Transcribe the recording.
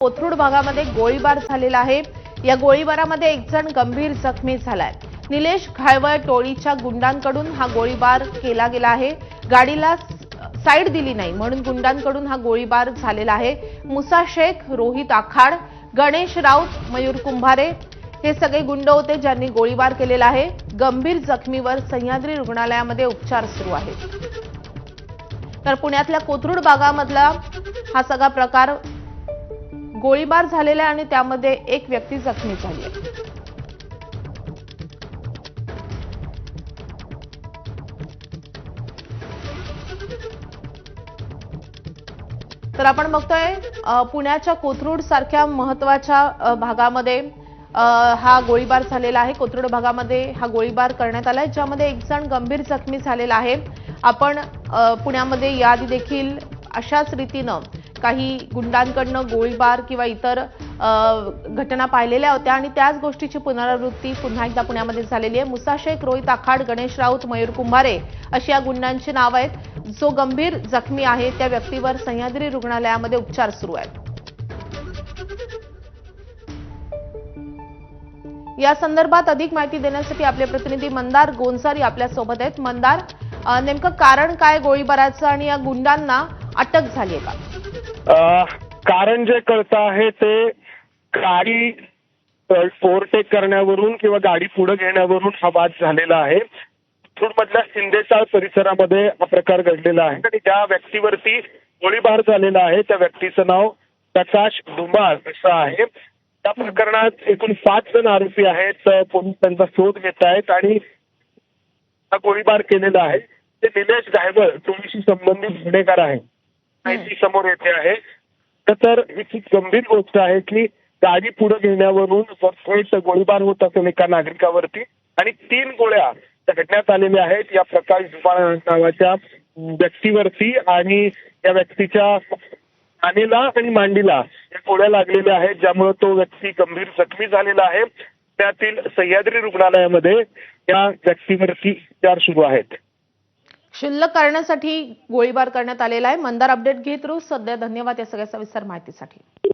कोथरूड भागामध्ये गोळीबार झालेला आहे. या गोळीबारामध्ये एक जण गंभीर जखमी झालाय. निलेश घाळवळ टोळीच्या गुंडांकडून हा गोळीबार केला गेला आहे. गाडीला साईड दिली नाही म्हणून गुंडांकडून हा गोळीबार झालेला आहे. मुसा शेख रोहित आखाड गणेश राऊत मयूर कुंभारे हे सगळे गुंड होते ज्यांनी गोळीबार केलेला आहे. गंभीर जखमीवर सह्याद्री रुग्णालयामध्ये उपचार सुरू आहेत. तर पुण्यातल्या कोथरूड भागामधला हा सगळा प्रकार गोळीबार झालेला आहे आणि त्यामध्ये एक व्यक्ती जखमी झाली आहे. तर आपण बघतोय पुण्याच्या कोथरूड सारख्या महत्त्वाच्या भागामध्ये हा गोळीबार झालेला आहे. कोथरूड भागामध्ये हा गोळीबार करण्यात आलाय ज्यामध्ये एक जण गंभीर जखमी झालेला आहे. आपण पुण्यामध्ये याआधी देखील अशाच रीतीनं काही गुंडांकडनं गोळीबार किंवा इतर घटना पाहिलेल्या होत्या आणि त्याच गोष्टीची पुनरावृत्ती पुन्हा एकदा पुण्यामध्ये झालेली आहे. मुसा शेख रोहित आखाड गणेश राऊत मयूर कुंभारे अशी या गुंडांची नावं आहेत. जो गंभीर जखमी आहे त्या व्यक्तीवर सह्याद्री रुग्णालयामध्ये उपचार सुरू आहेत. या संदर्भात अधिक माहिती देण्यासाठी आपले प्रतिनिधी मंदार गोंसारी आपल्यासोबत आहेत. मंदार नेमकं कारण काय गोळीबाराचं आणि या गुंडांना अटक झाली आहे का? कारण जे कळतं आहे ते गाडी ओव्हरटेक करण्यावरून किंवा गाडी पुढे घेण्यावरून हा वाद झालेला आहे. मधल्या शिंदेचाळ परिसरामध्ये हा प्रकार घडलेला आहे. आणि ज्या व्यक्तीवरती गोळीबार झालेला आहे त्या व्यक्तीचं नाव प्रकाश धुमाळ असं आहे. त्या प्रकरणात एकूण पाच जण आरोपी आहेत पोलीस त्यांचा शोध घेत आहेत आणि गोळीबार केलेला आहे. ते निलेश घायवळ टोळीशी संबंधित गुन्हेगार आहे. माहिती समोर येते आहे. तर- ही खूप गंभीर गोष्ट आहे की गाडी पुढे घेण्यावरून थेट गोळीबार होत असेल एका नागरिकावरती आणि तीन गोळ्या घडण्यात आलेल्या आहेत. या प्रकाश धुमाळ नावाच्या व्यक्तीवरती आणि या व्यक्तीच्या मानेला आणि मांडीला या गोळ्या लागलेल्या आहेत. ज्यामुळे तो व्यक्ती गंभीर जखमी झालेला आहे. त्यातील सह्याद्री रुग्णालयामध्ये या व्यक्तीवरती उपचार सुरू आहेत. क्षुल्लक करण्यासाठी गोळीबार करण्यात आलेला आहे. मंदार अपडेट घेत रोज सध्या धन्यवाद या सगळ्या सविस्तर माहितीसाठी.